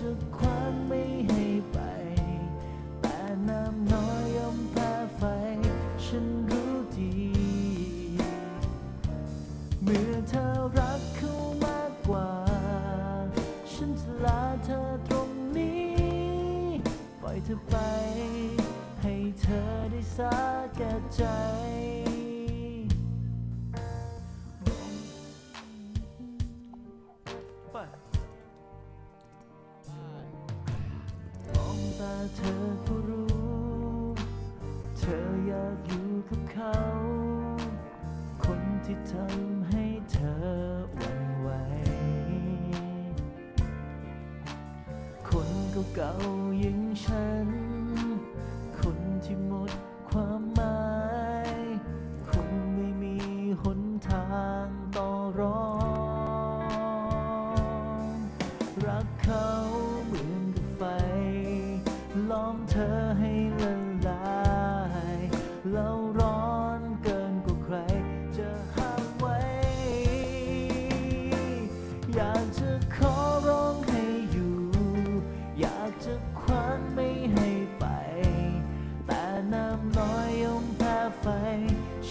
จะคว้าไม่ให้ไป แต่น้ำน้อยย่อมพ้ไฟ ฉันรู้ดี เมื่อเธอรักเขามากกว่า ฉันจะลาเธอตรงนี้ ปล่อยเธอไป ให้เธอได้สาแก่ใจ เธอก็รู้ เธออยากอยู่กับเขา คนที่ทำให้เธอหวั่นไหว คนเก่าๆอย่างฉัน คนที่หมดความหมาย คงไม่มีหนทางต่อรอง รักเขา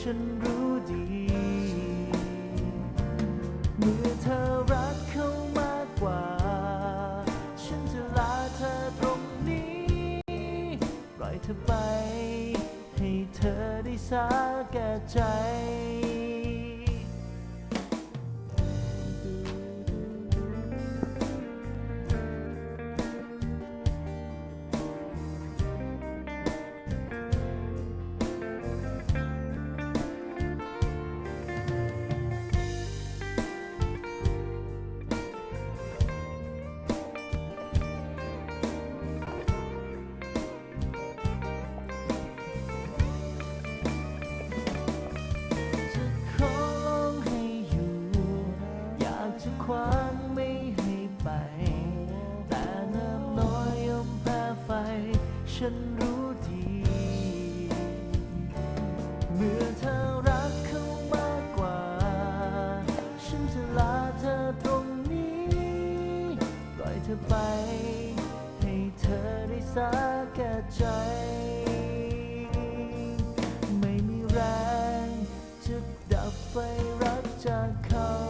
ฉันรู้ดีเมื่อเธอรักเขามากกว่า ฉันจะลาเธอตรงนี้ ปล่อยเธอไป ให้เธอได้สาแก่ใจ ฉันรู้ดี เมื่อเธอรักเขามากกว่า ฉันจะลาเธอตรงนี้ ปล่อยเธอไป ให้เธอได้สาแก่ใจ ไม่มีแรงจะดับไฟรักจากเขา